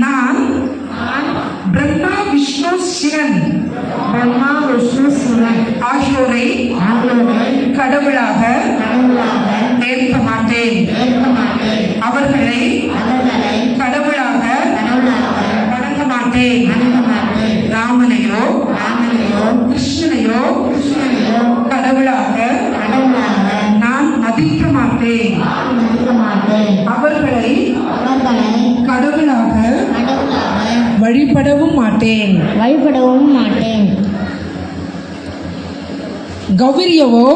நான் பிரம்மா விஷ்ணு சிவன். பிரம்மா விஷ்ணு சிவன். ஆகியோரை கடவுளாக ஏற்க மாட்டேன். அவர்களை கடவுளாக வணங்க மாட்டேன். ராமனையோ ராமனையோ கிருஷ்ணனையோ கடவுளாக கடவுளாக நான் மதிக்க மாட்டேன் மதிக்க மாட்டேன் அவர்களை அவர்களை கடவுளாக கடவுளாக வழிபடவும் மாட்டேன். வழிபடவும் மாட்டேன். கௌரியவோ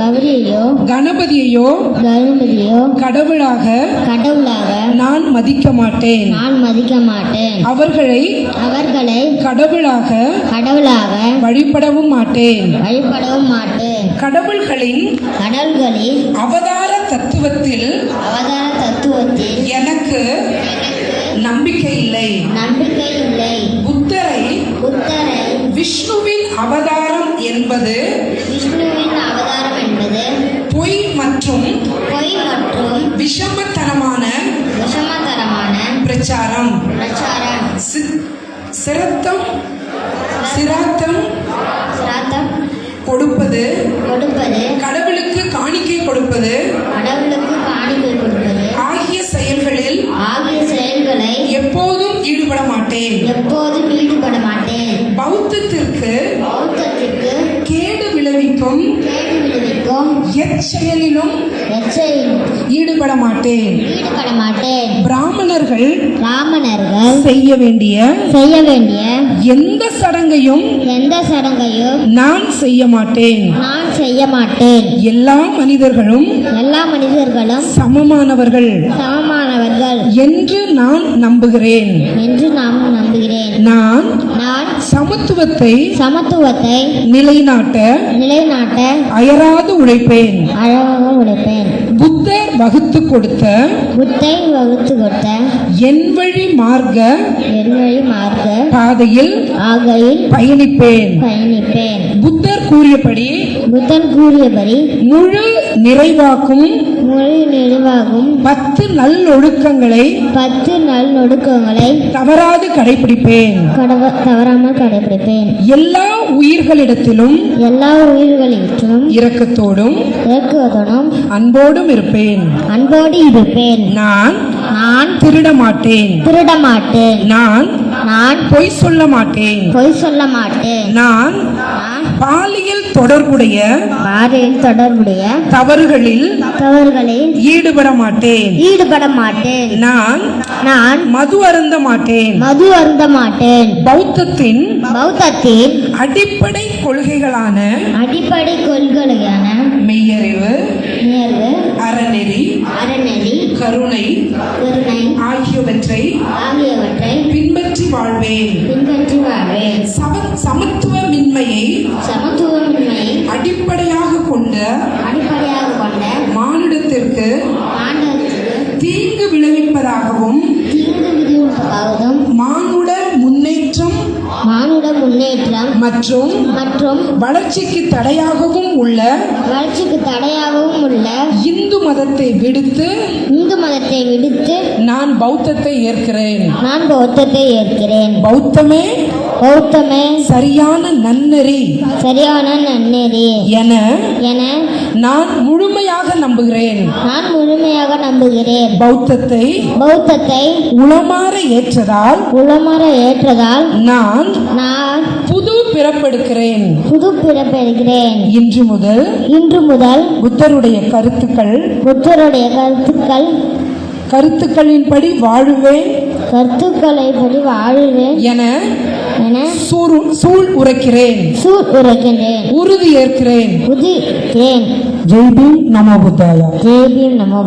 கௌரியையோ கணபதியையோ கணபதியோ கடவுளாக கடவுளாக நான் மதிக்க மாட்டேன். நான் மதிக்க மாட்டேன். அவர்களை அவர்களை கடவுளாக கடவுளாக வழிபடவும் மாட்டேன். வழிபடவும் மாட்டேன். கடவுள்களின் தத்துவத்தில் அவதார தத்துவத்தில் இல்லை. நம்பிக்கை இல்லை. புத்தரை புத்தரை விஷ்ணுவின் அவதாரம் என்பது விஷ்ணுவின் அவதாரம் என்பது பொய் மற்றும் பொய் மற்றும் விஷமத்தனமான விஷமதரமான பிரச்சாரம். பிரச்சாரம். சிரத்தம் சிராத்தம் சிராத்தம் கொடுப்பது கொடுப்பது கடவுளுக்கு காணிக்கை கொடுப்பது கடவுளுக்கு காணிக்கை கொடுப்பது ஆகிய செயல்களில் ஆகிய மாட்டேன். எப்போதும் ஈடுபட மாட்டேன். பௌத்தத்திற்கு பௌத்தத்திற்கு கேடு விளைவிக்கும் கேடு விளைவிக்கும் எச்செயலிலும் எச்சையில். ஈடுபட மாட்டேன் ஈடுபட மாட்டேன் பிராமணர்கள் பிராமணர்கள் செய்ய வேண்டிய செய்ய வேண்டிய எந்த சடங்கையும் எந்த சடங்கையும் நான் செய்ய மாட்டேன். நான் செய்ய மாட்டேன். எல்லா மனிதர்களும் எல்லா மனிதர்களும் சமமானவர்கள் சமமானவர்கள் என்று நான் நம்புகிறேன். என்று நாம் நம்புகிறேன். நான் நான் சமத்துவத்தை சமத்துவத்தை நிலைநாட்ட நிலைநாட்ட அயராது உழைப்பேன். அழகாக உழைப்பேன். புத்தர் வகுத்து கொடுத்த புத்தை வகுத்து கொடுத்த என் வழி மார்க்க எல்வழி மார்க்க பாதையில் ஆகையில் பயணிப்பேன். பயணிப்பேன். புத்தர் கூறியபடி புத்தன் கூறியபடி முழு நிறைவாக்கும் மொழி நினைவாகும் பத்து நல்லொழுக்கங்களை பத்து நல்லொடுக்கங்களை தவறாது கடைபிடிப்பேன். தவறாமல் கடைபிடிப்பேன். எல்லா உயிர்களிடத்திலும் எல்லா உயிர்களிலும் இரக்கத்தோடும் இறக்குவதுடன் அன்போடும் இருப்பேன். அன்போடு இருப்பேன். நான் நான் திருட மாட்டேன் திருட மாட்டேன் நான் நான் பொய் சொல்ல மாட்டேன் பொய் சொல்ல மாட்டேன் நான் பாலியல் தொடர்புடைய பாதையில் தொடர்புடைய தவறுகளில் தவறுகளில் ஈடுபட மாட்டேன் ஈடுபட மாட்டேன் நான் நான் மது அருந்த மாட்டேன் மது அருந்த மாட்டேன் பௌத்தத்தின் பௌத்தத்தின் அடிப்படை கொள்கைகளான அடிப்படை கொள்கையான மெய்யறிவு நேர்வு அறநெறி அறநெறி கருணை கருணை ஆகியவற்றை ஆகியவற்றை பின்பற்றி வாழ்வேன். பின்பற்றி வாழ்வேன். சம சமத்துவமின்மையை சமத்துவமின்மையை அடிப்படையாக கொண்ட அடிப்படையாக கொண்ட மானிடத்திற்கு தீங்கு விளைவிப்பதாகவும் தீங்கு விதிப்பதாகவும் மானுட மானுட முன்னேற்றம் மற்றும் மற்றும் வளர்ச்சிக்கு தடையாகவும் உள்ள வளர்ச்சிக்கு தடையாகவும் உள்ள இந்து மதத்தை விடுத்து இந்து மதத்தை விடுத்து நான் பௌத்தத்தை ஏற்கிறேன். நான் பௌத்தத்தை ஏற்கிறேன். பௌத்தமே பௌத்தமே சரியான நன்னெறி சரியான நன்னெறி என என நான் முழுமையாக நம்புகிறேன். நான் முழுமையாக நம்புகிறேன். பௌத்தத்தை பௌத்தத்தை உளமாற ஏற்றதால் உளமர ஏற்றதால் நான் நான் புது பிறப்பெடுக்கிறேன். புது பிறப்பெடுக்கிறேன். இன்று முதல் இன்று முதல் புத்தருடைய கருத்துக்கள் புத்தருடைய கருத்துக்கள் கருத்துக்களின்படி வாழுவேன். கருத்துக்களை படி வாழுவேன் என சூழ் உரைக்கிறேன். சூழ் உரைக்கின்றேன். உறுதி ஏற்கிறேன். புதிக்கிறேன் ஜெய் பீம் நமோ புத்தாயா. ஜெய் பீம் நமோ